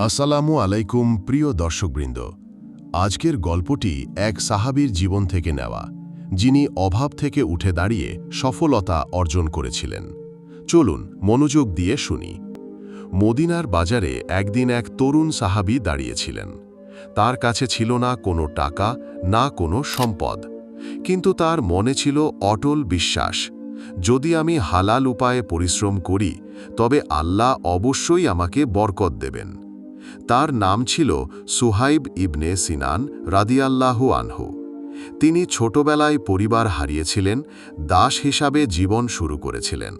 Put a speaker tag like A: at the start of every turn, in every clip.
A: আসসালামু আলাইকুম, প্রিয় দর্শকবৃন্দ। আজকের গল্পটি এক সাহাবীর জীবন থেকে নেওয়া, যিনি অভাব থেকে উঠে দাঁড়িয়ে সফলতা অর্জন করেছিলেন। চলুন, মনোযোগ দিয়ে শুনি। মদিনার বাজারে একদিন এক তরুণ সাহাবী দাঁড়িয়েছিলেন। তার কাছে ছিল না কোনো টাকা, না কোনো সম্পদ। কিন্তু তার মনে ছিল অটল বিশ্বাস। যদি আমি হালাল উপায়ে পরিশ্রম করি, তবে আল্লাহ অবশ্যই আমাকে বরকত দেবেন। তার নাম ছিল সুহাইব ইবনে সিনান রাদিয়াল্লাহু আনহু। তিনি ছোটবেলায় পরিবার হারিয়েছিলেন, দাস হিসাবে জীবন শুরু করেছিলেন,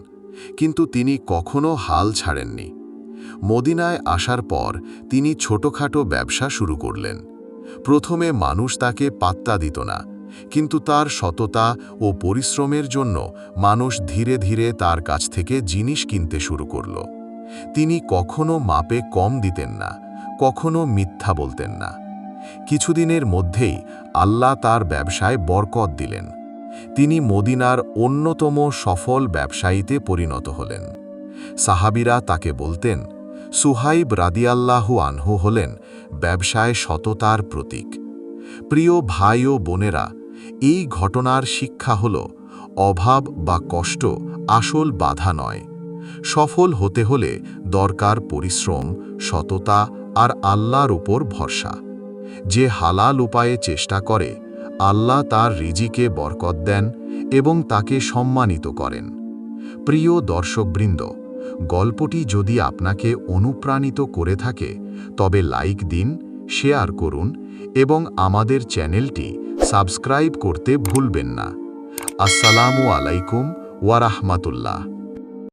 A: কিন্তু তিনি কখনো হাল ছাড়েননি। মদিনায় আসার পর তিনি ছোটখাটো ব্যবসা শুরু করলেন। প্রথমে মানুষ তাকে পাত্তা দিত না, কিন্তু তার সততা ও পরিশ্রমের জন্য মানুষ ধীরে ধীরে তার কাছ থেকে জিনিস কিনতে শুরু করল। তিনি কখনো মাপে কম দিতেন না কখনো মিথ্যা বলতেন না। কিছুদিনের মধ্যেই আল্লাহ তার ব্যবসায় বরকত দিলেন। তিনি মদিনার অন্যতম সফল ব্যবসায়ীতে পরিণত হলেন। সাহাবিরা তাকে বলতেন, সুহাইব রাদিয়াল্লাহু আনহু হলেন ব্যবসায় সততার প্রতীক। প্রিয় ভাই ও বোনেরা, এই ঘটনার শিক্ষা হল, অভাব বা কষ্ট আসল বাধা নয়। সফল হতে হলে দরকার পরিশ্রম, সততা আর আল্লাহর উপর ভরসা। যে হালাল উপায়ে চেষ্টা করে, আল্লাহ তার রিজিকে বরকত দেন এবং তাকে সম্মানিত করেন। প্রিয় দর্শকবৃন্দ, গল্পটি যদি আপনাকে অনুপ্রাণিত করে থাকে, তবে লাইক দিন, শেয়ার করুন এবং আমাদের চ্যানেলটি সাবস্ক্রাইব করতে ভুলবেন না। আসসালামু আলাইকুম ওয়ারাহমাতুল্লাহ